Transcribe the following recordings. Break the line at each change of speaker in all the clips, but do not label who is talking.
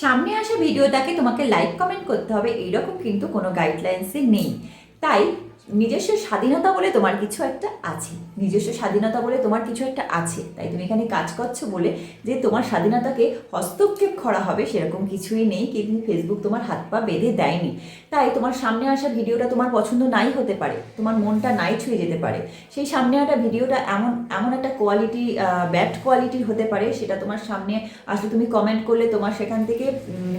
সামনে আসা ভিডিওটাকে তোমাকে লাইক কমেন্ট করতে হবে। এইরকম কিন্তু কোনো গাইডলাইন্সে নেই। তাই নিজস্ব স্বাধীনতা বলে তোমার কিছু একটা আছে। নিজস্ব স্বাধীনতা বলে তোমার কিছু একটা আছে। তাই তুমি এখানে কাজ করছ বলে যে তোমার স্বাধীনতাকে হস্তক্ষেপ করা হবে সেরকম কিছুই নেই কিন্তু ফেসবুক তোমার হাত পা বেঁধে দেয়নি। তাই তোমার সামনে আসা ভিডিওটা তোমার পছন্দ নাই হতে পারে, তোমার মনটা নাই ছুঁয়ে যেতে পারে। সেই সামনে আসা ভিডিওটা এমন এমন একটা কোয়ালিটি ব্যাড কোয়ালিটির হতে পারে, সেটা তোমার সামনে আসলে তুমি কমেন্ট করলে তোমার সেখান থেকে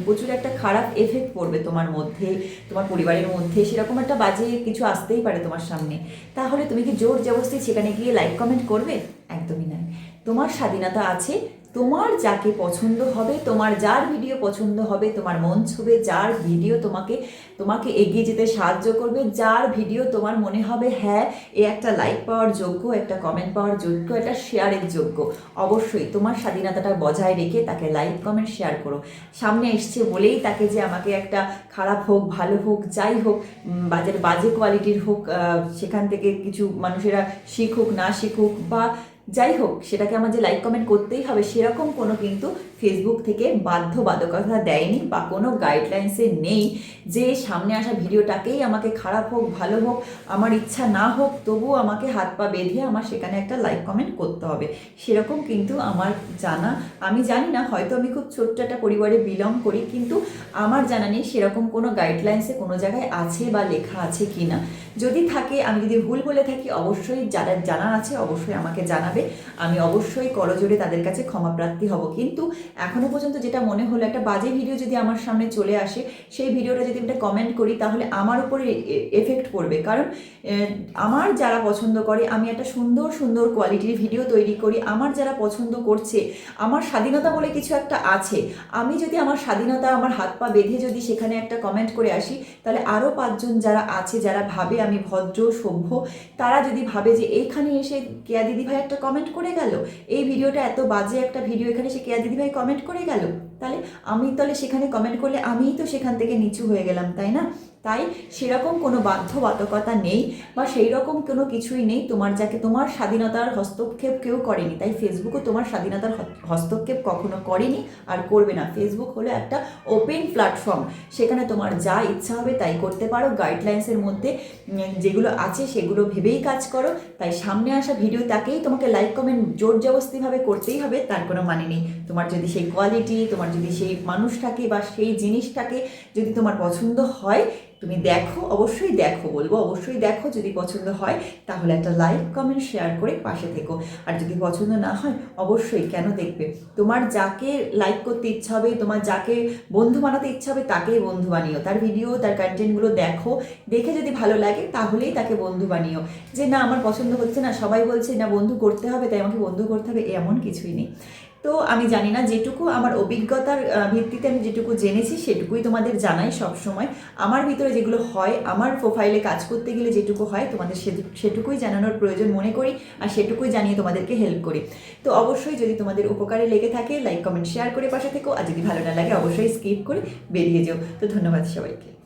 প্রচুর একটা খারাপ এফেক্ট পড়বে তোমার মধ্যে, তোমার পরিবারের মধ্যে। সেরকম একটা বাজে কিছু আসতেই পারে তোমার সামনে। তাহলে তুমি কি জোর জবরদস্তি সেখানে গিয়ে লাইক কমেন্ট করবে? একদমই নয়। তোমার স্বাধীনতা আছে তোমার যাকে পছন্দ হবে, তোমার যার ভিডিও পছন্দ হবে, তোমার মন ছুবে, যার ভিডিও তোমাকে তোমাকে এগিয়ে যেতে সাহায্য করবে, যার ভিডিও তোমার মনে হবে হ্যাঁ এ একটা লাইক পাওয়ার যোগ্য, একটা কমেন্ট পাওয়ার যোগ্য, একটা শেয়ারের যোগ্য। অবশ্যই তোমার স্বাধীনতাটা বজায় রেখে তাকে লাইক কমেন্ট শেয়ার করো। সামনে এসছে বলেই তাকে যে আমাকে একটা খারাপ হোক, ভালো হোক, যাই হোক বাজার বাজে কোয়ালিটির হোক সেখান থেকে কিছু মানুষেরা শিখুক, না শিখুক, বা যাই হোক সেটাকে আমার যে লাইক কমেন্ট করতেই হবে সেরকম কোনো কিন্তু ফেসবুক থেকে বাধ্যবাধকতা দেয়নি বা কোনো গাইডলাইন্সে নেই যে সামনে আসা ভিডিওটাকেই আমাকে খারাপ হোক, ভালো হোক, আমার ইচ্ছা না হোক তবুও আমাকে হাত পা বেঁধে আমার সেখানে একটা লাইক কমেন্ট করতে হবে। সেরকম কিন্তু আমার জানা। আমি জানি না, হয়তো আমি খুব ছোট্ট একটা পরিবারে বিলং করি, কিন্তু আমার জানা নেই সেরকম কোনো গাইডলাইন্সে কোনো জায়গায় আছে বা লেখা আছে কি না যদি থাকে, আমি যদি ভুল বলে থাকি, অবশ্যই যারা জানা আছে অবশ্যই আমাকে জানাবে। আমি অবশ্যই করজোরে তাদের কাছে ক্ষমা প্রার্থী হব। কিন্তু এখনও পর্যন্ত যেটা মনে হলো, একটা বাজে ভিডিও যদি আমার সামনে চলে আসে, সেই ভিডিওটা যদি একটা কমেন্ট করি, তাহলে আমার উপরে এফেক্ট পড়বে। কারণ আমার যারা পছন্দ করে, আমি একটা সুন্দর সুন্দর কোয়ালিটির ভিডিও তৈরি করি, আমার যারা পছন্দ করছে, আমার স্বাধীনতা বলে কিছু একটা আছে। আমি যদি আমার স্বাধীনতা, আমার হাত পা বেঁধে যদি সেখানে একটা কমেন্ট করে আসি, তাহলে আরও পাঁচজন যারা আছে, যারা ভাবে আমি ভদ্র, সভ্য, তারা যদি ভাবে যে এইখানে এসে কেয়া দিদিভাই একটা কমেন্ট করে গেল, এই ভিডিওটা এত বাজে একটা ভিডিও এখানে সে কেয়া দিদিভাই কমেন্ট করে গেল? তাহলে আমি তাহলে সেখানে কমেন্ট করলে আমিই তো সেখান থেকে নিচু হয়ে গেলাম, তাই না? তাই সেরকম কোনো বাধ্যবাধকতা নেই বা সেই রকম কোনো কিছুই নেই তোমার, যাকে তোমার স্বাধীনতার হস্তক্ষেপ কেউ করেনি। তাই ফেসবুকও তোমার স্বাধীনতার হস্তক্ষেপ কখনো করেনি আর করবে না। ফেসবুক হলো একটা ওপেন প্ল্যাটফর্ম সেখানে তোমার যা ইচ্ছা হবে তাই করতে পারো। গাইডলাইন্সের মধ্যে যেগুলো আছে সেগুলো ভেবেই কাজ করো। তাই সামনে আসা ভিডিও তাকেই তোমাকে লাইক কমেন্ট জোর জবস্তিভাবে করতেই হবে, তার কোনো মানে নেই। তোমার যদি সেই কোয়ালিটি তোমার যদি সেই মানুষটাকে বা সেই জিনিসটাকে যদি তোমার পছন্দ হয় তুমি দেখো, অবশ্যই দেখো বলব, অবশ্যই দেখো যদি পছন্দ হয়, তাহলে একটা লাইক কমেন্ট শেয়ার করে পাশে থেকো। আর যদি পছন্দ না হয়, অবশ্যই কেন দেখবে? তোমার যাকে লাইক করতে ইচ্ছা হবে, তোমার যাকে বন্ধু বানাতে ইচ্ছা হবে, তাকেই বন্ধু বানিও। তার ভিডিও তার কন্টেন্টগুলো দেখো, দেখে যদি ভালো লাগে, তাহলেই তাকে বন্ধু বানিও। যে না, আমার পছন্দ হচ্ছে না, সবাই বলছে না, বন্ধু করতে হবে, তাই আমাকে বন্ধু করতে হবে, এমন কিছুই নেই। তো আমি জানি না যেটুকু আমার অভিজ্ঞতার ভিত্তিতে আমি যেটুকু জেনেছি সেটুকুই তোমাদের জানাই সব সময় আমার ভিতরে যেগুলো হয়, আমার প্রোফাইলে কাজ করতে গেলে যেটুকু হয় তোমাদের সেটুকুই জানানোর প্রয়োজন মনে করি আর সেটুকুই জানিয়ে তোমাদেরকে হেল্প করি। তো অবশ্যই যদি তোমাদের উপকারে লেগে থাকে লাইক কমেন্ট শেয়ার করে পাশে থেকো। আর যদি ভালো না লাগে, অবশ্যই স্কিপ করে বেরিয়ে যেও। তো ধন্যবাদ সবাইকে।